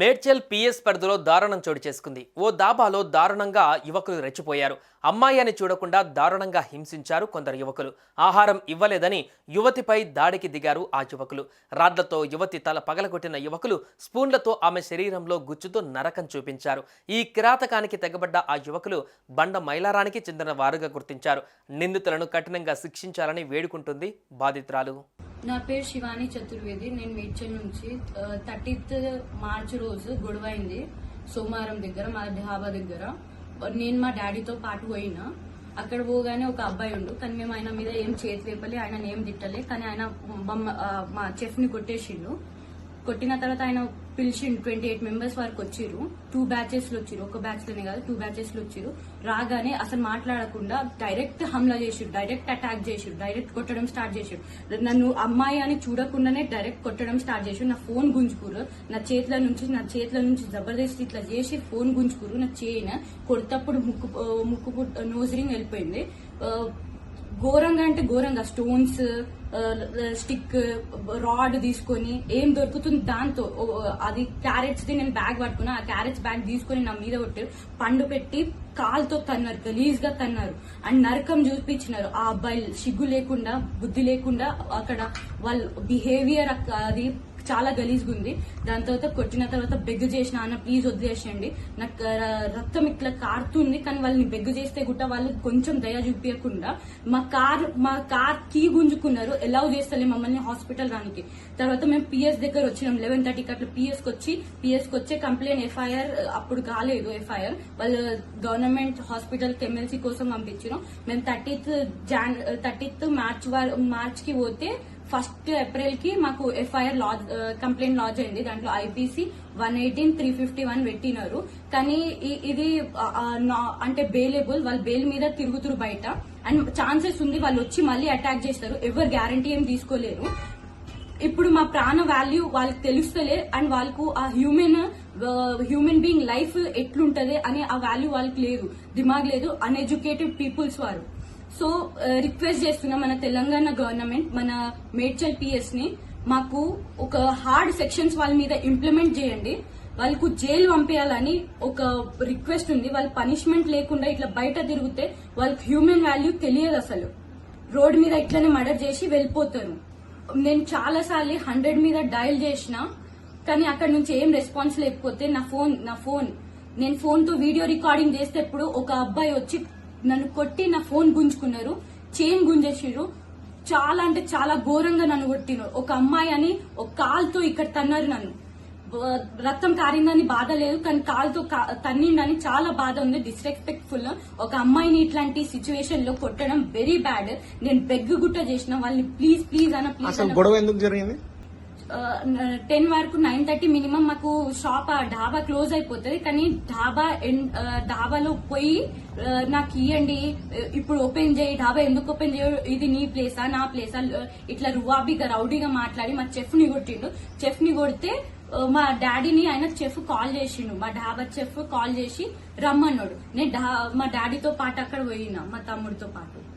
Medchal PS పరిధిలో దారుణం చోటు చేసుకుంది. ఓ దాబాలో దారుణంగా యువకులు రెచ్చిపోయారు. అమ్మాయి అని చూడకుండా దారుణంగా హింసించారు కొందరు యువకులు. ఆహారం ఇవ్వలేదని యువతిపై దాడికి దిగారు ఆ యువకులు. రాడ్లతో యువతి తల పగలగొట్టిన యువకులు స్పూన్లతో ఆమె శరీరంలో గుచ్చుతో నరకం చూపించారు. ఈ కిరాతకానికి తెగబడ్డ ఆ యువకులు బండ మైలారానికి చెందిన వారుగా గుర్తించారు. నిందితులను కఠినంగా శిక్షించాలని వేడుకుంటుంది బాధితురాలు. నా పేరు శివాని చతుర్వేది. నేను మేడ్చల్ నుంచి థర్టీత్ మార్చ్ రోజు గొడవైంది సోమవారం దగ్గర మా ఢాబా దగ్గర. నేను మా డాడీతో పాటు పోయినా. అక్కడ పోగానే ఒక అబ్బాయి ఉండు. కానీ మేము ఆయన మీద ఏం చేతి వేపలే ఆయన ఏం తిట్టలే. కానీ ఆయన మమ్మ- మా చెఫ్ని కొట్టేసిండు. కొట్టిన తర్వాత ఆయన పిలిచిండు ట్వంటీ ఎయిట్ మెంబర్స్ వరకు వచ్చిరు టూ బ్యాచెస్లో వచ్చిరు ఒక బ్యాచ్లోనే కాదు టూ బ్యాచెస్లో వచ్చిరు రాగానే అసలు మాట్లాడకుండా డైరెక్ట్ హమ్లా చేసిరు డైరెక్ట్ అటాక్ చేసిరు డైరెక్ట్ కొట్టడం స్టార్ట్ చేసిరు నన్ను అమ్మాయి అని చూడకుండానే డైరెక్ట్ కొట్టడం స్టార్ట్ చేసిరు నా ఫోన్ గుంజుకురు నా చేతుల నుంచి నా చేతుల నుంచి జబర్దస్త్ ఇట్లా చేసి ఫోన్ గుంజుకురు నా చేయిన కొడతప్పుడు ముక్కు ముక్కు నోజరింగ్ వెళ్ళిపోయింది. ఘోరంగా అంటే ఘోరంగా స్టోన్స్ స్టిక్ రాడ్ తీసుకొని ఏం దొరుకుతుంది దాంతో అది క్యారెట్స్ ది నేను బ్యాగ్ పట్టుకున్నా ఆ క్యారెట్స్ బ్యాగ్ తీసుకొని నా మీద కొట్టారు పండు పెట్టి కాల్తో తన్నారు గలీజ్గా తన్నారు. అండ్ నరకం చూపించినారు. ఆ అబ్బాయి సిగ్గు లేకుండా బుద్ధి లేకుండా అక్కడ వాళ్ళ బిహేవియర్ అది చాలా గలీజ్గా ఉంది దాని తర్వాత కొట్టిన తర్వాత బెగ్గు చేసిన అన్న ప్లీజ్ వదిలేసేయండి. నాకు రక్తం ఇట్లా కారుతుంది కానీ వాళ్ళని బెగ్గు చేస్తే గుట్ట వాళ్ళు కొంచెం దయ చూపించకుండా మా కార్ మా కార్ కీ గుంజుకున్నారు ఎలా చేస్తలే మమ్మల్ని హాస్పిటల్ రానికి. తర్వాత మేము పిఎస్ దగ్గర వచ్చినాం లెవెన్ థర్టీకి అట్లా పిఎస్కి వచ్చి పిఎస్కి వచ్చే కంప్లైంట్ ఎఫ్ఐఆర్ అప్పుడు కాలేదు ఎఫ్ఐఆర్. వాళ్ళు గవర్నమెంట్ హాస్పిటల్ ఎమ్మెల్సీ కోసం పంపించినాం. మేము థర్టీత్ జాన్ థర్టీత్ మార్చ్ మార్చ్కి పోతే ఫస్ట్ ఏప్రిల్కి మాకు ఎఫ్ఐఆర్ లాజ్ కంప్లైంట్ లాజ్ అయింది. దాంట్లో IPC one eighteen three fifty one పెట్టినారు. కానీ ఇది నా- అంటే బేలేబుల్ వాళ్ళు బెయిల్ మీద తిరుగుతురు బయట. అండ్ ఛాన్సెస్ ఉంది వాళ్ళు వచ్చి మళ్ళీ అటాక్ చేస్తారు. ఎవరు గ్యారంటీ ఏం తీసుకోలేరు. ఇప్పుడు మా ప్రాణ వాల్యూ వాళ్ళకి తెలుస్తలే అండ్ వాళ్ళకు ఆ హ్యూమన్ హ్యూమన్ బీయింగ్ లైఫ్ ఎట్లుంటది అనే ఆ వాల్యూ వాళ్ళకి లేదు. దిమాగ్ లేదు అన్ఎడ్యుకేటెడ్ పీపుల్స్ వారు. సో uh, రిక్వెస్ట్ చేస్తున్నా మన తెలంగాణ గవర్నమెంట్ మన మేడ్చల్ పిఎస్ని మాకు ఒక హార్డ్ సెక్షన్స్ వాళ్ళ మీద ఇంప్లిమెంట్ చేయండి. వాళ్ళకు జైలు పంపించాలని ఒక రిక్వెస్ట్ ఉంది. వాళ్ళు పనిష్మెంట్ లేకుండా ఇట్లా బయట తిరిగితే వాళ్ళకి హ్యూమన్ వాల్యూ తెలియదు అసలు. రోడ్ మీద ఇట్లనే మర్డర్ చేసి వెళ్ళిపోతారు. నేను చాలా సార్లు హండ్రెడ్ మీద డయల్ చేసిన కానీ అక్కడ నుంచి ఏం రెస్పాన్స్ లేకపోతే నా ఫోన్ నా ఫోన్ నేను ఫోన్తో వీడియో రికార్డింగ్ చేసేటప్పుడు ఒక అబ్బాయి వచ్చి నన్ను కొట్టి నా ఫోన్ గుంజుకున్నారు చైన్ గుంజేసిర్రు. చాలా అంటే చాలా ఘోరంగా నన్ను కొట్టినారు ఒక అమ్మాయి అని ఒక కాల్తో ఇక్కడ తన్నారు నన్ను. రక్తం కారిందని బాధ లేదు కానీ కాలుతో తన్నిండని చాలా బాధ ఉంది. డిస్రెస్పెక్ట్ఫుల్ ఒక అమ్మాయిని ఇట్లాంటి సిచ్యువేషన్లో కొట్టడం వెరీ బ్యాడ్ నేను బెగ్ గుట్ట చేసిన వాళ్ళని ప్లీజ్ ప్లీజ్ అన్న ప్లీజ్ గొడవ ఎందుకు జరిగింది? టెన్ వరకు నైన్ థర్టీ మినిమం మాకు షాప్ ఆ ఢాబా క్లోజ్ అయిపోతుంది. కానీ ఢాబా ఎన్- ఢాబాలో పోయి నాకు ఇవ్వండి ఇప్పుడు ఓపెన్ చేయి ఢాబా ఎందుకు ఓపెన్ చేయడు ఇది నీ ప్లేసా నా ప్లేసా ఇట్లా రువాబీగా రౌడీగా మాట్లాడి మా చెఫ్ని కొట్టిండు. చెఫ్ని కొడితే మా డాడీని ఆయన చెఫ్ కాల్ చేసిండు. మా ఢాబా చెఫ్ కాల్ చేసి రమ్మన్నాడు. నేను మా డాడీతో పాటు అక్కడ పోయినా మా తమ్ముడితో పాటు.